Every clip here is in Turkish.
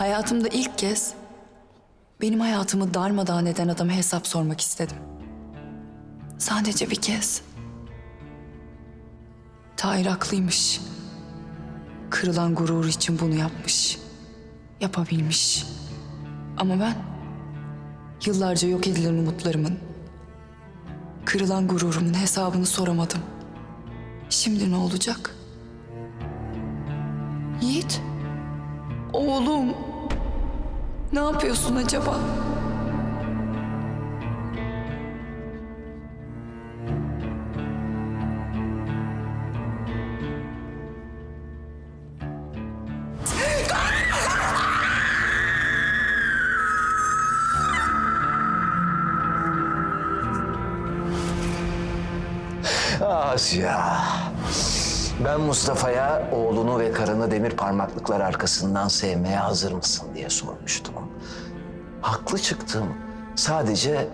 Hayatımda ilk kez benim hayatımı darmadağın eden adama hesap sormak istedim. Sadece bir kez. Tahir haklıymış. Kırılan gururu için bunu yapmış. Yapabilmiş. Ama ben yıllarca yok edilen umutlarımın, kırılan gururumun hesabını soramadım. Şimdi ne olacak? Yiğit, oğlum, ne yapıyorsun acaba? Asya. Ben Mustafa'ya oğlunu ve karını demir parmaklıklar arkasından sevmeye hazır mısın diye sormuştum. Haklı çıktım. Sadece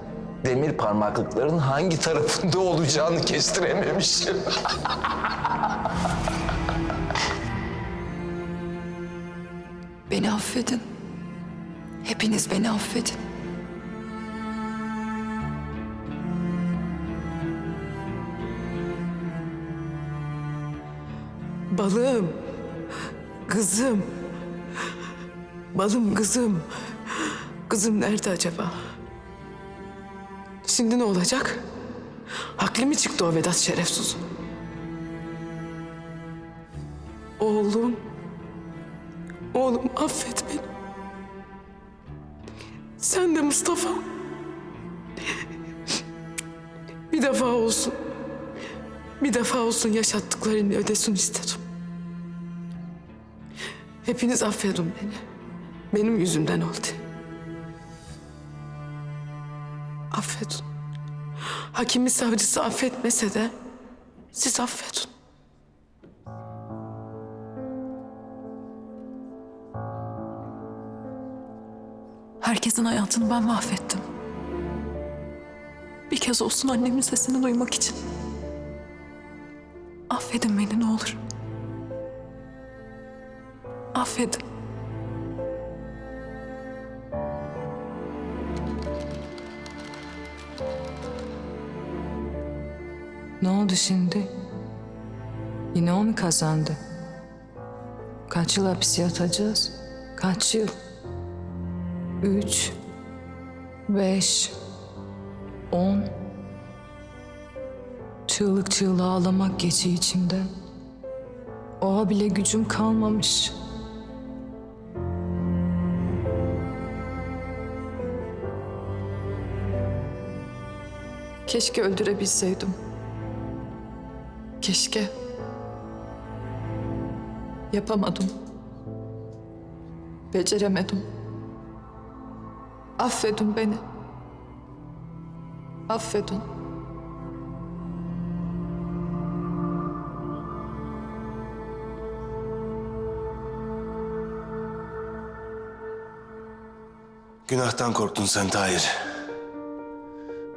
demir parmaklıkların hangi tarafında olacağını kestirememişim. Beni affedin. Hepiniz beni affedin. Balım. Kızım. Balım kızım. Kızım nerede acaba? Şimdi ne olacak? Haklı mı çıktı o Vedat şerefsiz? Oğlum. Oğlum affet beni. Sen de Mustafa. Bir defa olsun. Bir defa olsun yaşattıklarını ödesin istedim. Hepiniz affedin beni. Benim yüzümden oldu. Affedin. Hakimi savcısı affetmese de siz affedin. Herkesin hayatını ben mahvettim. Bir kez olsun annemin sesini duymak için. Affedin beni ne olur. Affedin. Ne oldu şimdi? Yine o mu kazandı? Kaç yıl hapis yatacağız? Kaç yıl? Üç, beş, on. Çığlık çığlığa ağlamak geçiyor içimden. Oğa bile gücüm kalmamış. Keşke öldürebilseydim. Keşke. Yapamadım. Beceremedim. Affedin beni. Affedin. Günahtan korktun sen Tahir.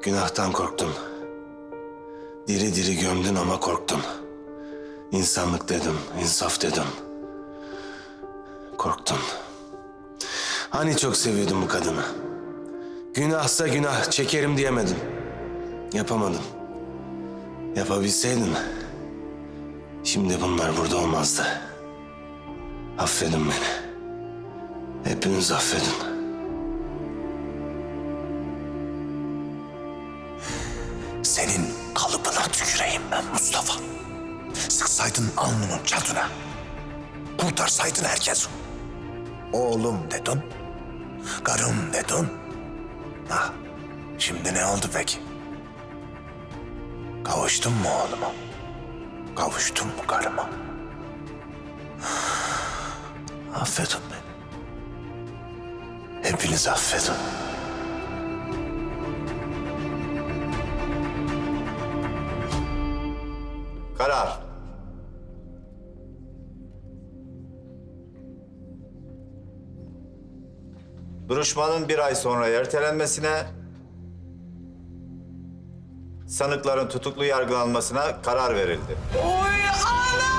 Günahtan korktun. Diri diri gömdün ama korktun. İnsanlık dedim, insaf dedim. Korktun. Hani çok seviyordun bu kadını? Günahsa günah, çekerim diyemedin. Yapamadın. Yapabilseydin, şimdi bunlar burada olmazdı. Affedin beni. Hepiniz affedin. Senin kalıbına tüküreyim ben Mustafa. Sıksaydın alnının çatına. Kurtarsaydın herkes. Oğlum dedin. Karım dedin. Ha, şimdi ne oldu peki? Kavuştun mu oğluma? Kavuştun mu karıma? Affedin beni. Hepiniz affedin. Karar. Duruşmanın bir ay sonra ertelenmesine, sanıkların tutuklu yargılanmasına karar verildi. Ana.